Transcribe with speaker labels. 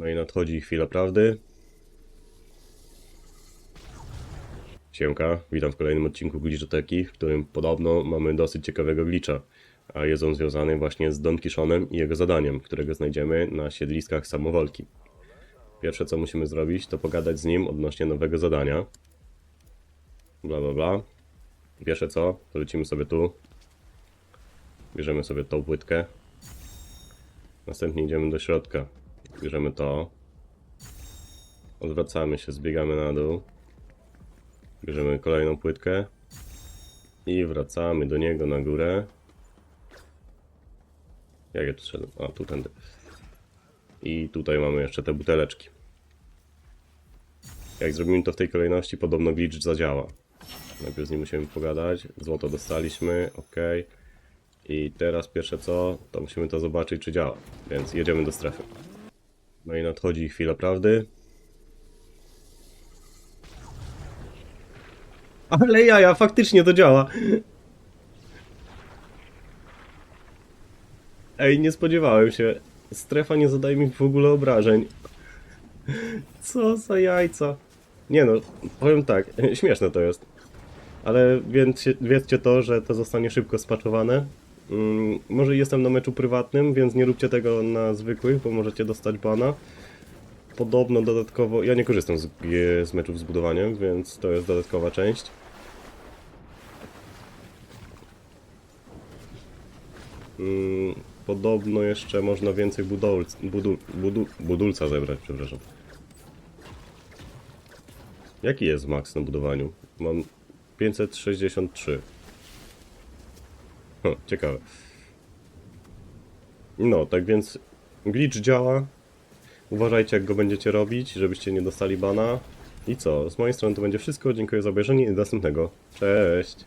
Speaker 1: No i nadchodzi chwila prawdy. Siemka, witam w kolejnym odcinku Glitchoteki, w którym podobno mamy dosyć ciekawego glitcha. A jest on związany właśnie z Don Kishonem i jego zadaniem, którego znajdziemy na siedliskach samowolki. Pierwsze co musimy zrobić, to pogadać z nim odnośnie nowego zadania. Bla bla bla. Pierwsze co, to lecimy sobie tu. Bierzemy sobie tą płytkę. Następnie idziemy do środka. Bierzemy to. Odwracamy się, zbiegamy na dół. Bierzemy kolejną płytkę. I wracamy do niego na górę. Jak ja tu szedłem? A, tu tędy. I tutaj mamy jeszcze te buteleczki. Jak zrobimy to w tej kolejności, podobno glitch zadziała. Najpierw z nim musimy pogadać. Złoto dostaliśmy, ok. I teraz pierwsze co, to musimy to zobaczyć, czy działa. Więc jedziemy do strefy. No i nadchodzi chwila prawdy. Ale jaja, faktycznie to działa. Ej, nie spodziewałem się. Strefa nie zadaje mi w ogóle obrażeń. Co za jajca. Nie no, powiem tak, śmieszne to jest. Ale wiedzcie, wiedzcie to, że to zostanie szybko spaczowane. Mm, może jestem na meczu prywatnym, więc nie róbcie tego na zwykłych, bo możecie dostać bana. Podobno dodatkowo, ja nie korzystam z, z meczów z budowaniem, więc to jest dodatkowa część. Mm, podobno jeszcze można więcej budulc, budul, budul, budulca zebrać, przepraszam. Jaki jest max na budowaniu? Mam 563. Ciekawe. No, tak więc glitch działa. Uważajcie jak go będziecie robić, żebyście nie dostali bana. I co? Z mojej strony to będzie wszystko. Dziękuję za obejrzenie i do następnego. Cześć!